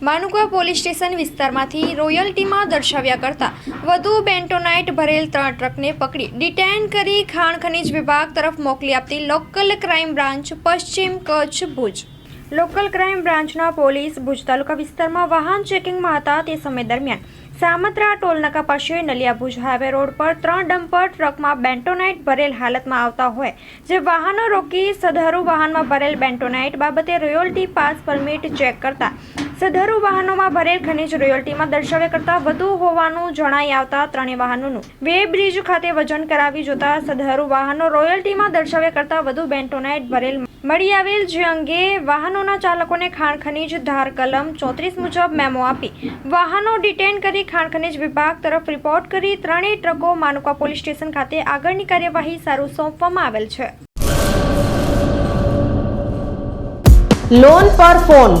માનુકા police station વિસ્તારમાંથી રોયલ્ટીમાં દર્શાવ્યા કરતા વધુ બેન્ટોનાઇટ ભરેલ ત્રણ ટ્રકને પકડી ડિટેન કરી ખાણ ખનીજ વિભાગ તરફ મોકલી આપતી લોકલ ક્રાઇમ બ્રાન્ચ પશ્ચિમ કચ્છ ભુજ. લોકલ ક્રાઇમ બ્રાન્ચના પોલીસ ભુજ તાલુકા વિસ્તારમાં વાહન ચેકિંગમાં હતા તે સમય દરમિયાન સામત્રા ટોલનાકા પાસે નલિયા ભુજ હાઈવે રોડ પર ત્રણ ડમ્પર ટ્રકમાં બેન્ટોનાઇટ ભરેલ હાલતમાં આવતા હોય જે વાહનો રોકી સધારું વાહનમાં ભરેલ બેન્ટોનાઇટ બાબતે રોયલ્ટી પાસ પરમિટ ચેક કરતા સદહરુ વાહનોમાં ભરેલ ખનિજ રોયલ્ટીમાં દર્શાવ્યા કરતાં વધુ હોવાનું જણાઈ આવતા ત્રણેય વાહનોનું. વે બ્રિજ ખાતે વજન કરાવી જોતા સદહરુ વાહનો રોયલ્ટીમાં દર્શાવ્યા કરતાં વધુ બેન્ટોનાઇટ ભરેલ મળી આવેલ, જે અંગે વાહનોના ચાલકોને ખાણ ખનીજ ધાર કલમ ચોત્રીસ મુજબ મેમો આપી. વાહનો ડિટેન કરી ખાણ ખનીજ વિભાગ તરફ રિપોર્ટ કરી ત્રણેય ટ્રકો માનુકા પોલીસ સ્ટેશન ખાતે આગળની કાર્યવાહી સારું સોંપવામાં આવેલ છે. લોન પર ફોન